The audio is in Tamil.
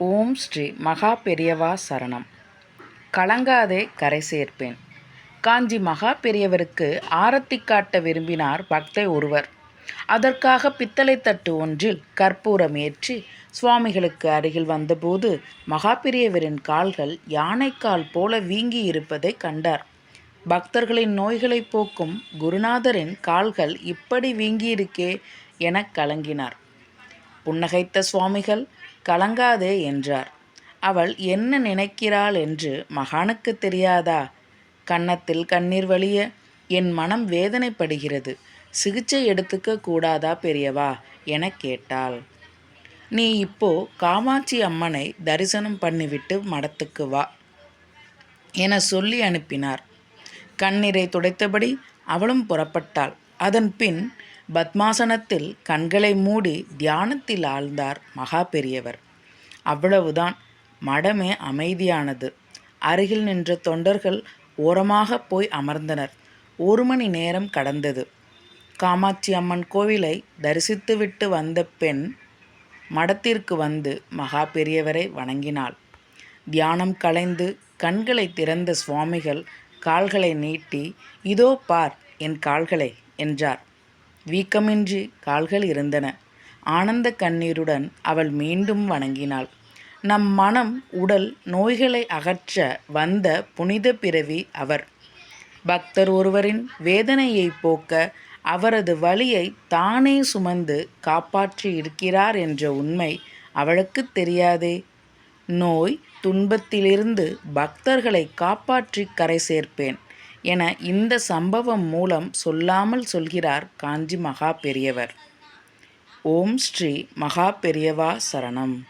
ஓம் ஸ்ரீ மகா பெரியவா சரணம். கலங்காதே கரை சேர்ப்பேன். காஞ்சி மகா பெரியவருக்கு ஆரத்தி காட்ட விரும்பினார் பக்தை ஒருவர். அதற்காக பித்தளை தட்டு ஒன்றில் கற்பூரம் ஏற்றி சுவாமிகளுக்கு அருகில் வந்தபோது மகா பெரியவரின் கால்கள் யானைக்கால் போல வீங்கி இருப்பதை கண்டார். பக்தர்களின் நோய்களை போக்கும் குருநாதரின் கால்கள் இப்படி வீங்கியிருக்கே எனக் கலங்கினார். புன்னகைத்த சுவாமிகள் கலங்காதே என்றார். அவள் என்ன நினைக்கிறாள் என்று மகானுக்கு தெரியாதா? கன்னத்தில் கண்ணீர் வழிய என் மனம் வேதனைப்படுகிறது. சிகிச்சை எடுத்துக்க கூடாதா பெரியவா? எனக் கேட்டாள். நீ இப்போ காமாட்சி அம்மனை தரிசனம் பண்ணிவிட்டு மடத்துக்கு வா என சொல்லி அனுப்பினார். கண்ணீரை துடைத்தபடி அவளும் புறப்பட்டாள். அதன் பின் பத்மாசனத்தில் கண்களை மூடி தியானத்தில் ஆழ்ந்தார் மகா பெரியவர். அவ்வளவுதான். மடமே அமைதியானது. அருகில் நின்ற தொண்டர்கள் ஓரமாக போய் அமர்ந்தனர். ஒரு மணி நேரம் கடந்தது. காமாட்சி அம்மன் கோவிலை தரிசித்துவிட்டு வந்த பெண் மடத்திற்கு வந்து மகா பெரியவரை வணங்கினாள். தியானம் கலைந்து கண்களை திறந்த சுவாமிகள் கால்களை நீட்டி இதோ பார் என் கால்களை என்றார். வீக்கமின்றி கால்கள் இருந்தன. ஆனந்த கண்ணீருடன் அவள் மீண்டும் வணங்கினாள். நம் மனம் உடல் நோய்களை அகற்ற வந்த புனித பிறவி அவர். பக்தர் ஒருவரின் வேதனையை போக்க அவரது வழியை தானே சுமந்து காப்பாற்றி இருக்கிறார் என்ற உண்மை அவளுக்கு தெரியாதே. நோய் துன்பத்திலிருந்து பக்தர்களை காப்பாற்றி கரை சேர்ப்பேன். என இந்த சம்பவம் மூலம் சொல்லாமல் சொல்கிறார் காஞ்சி மகா பெரியவர். ஓம் ஸ்ரீ மகா பெரியவா சரணம்.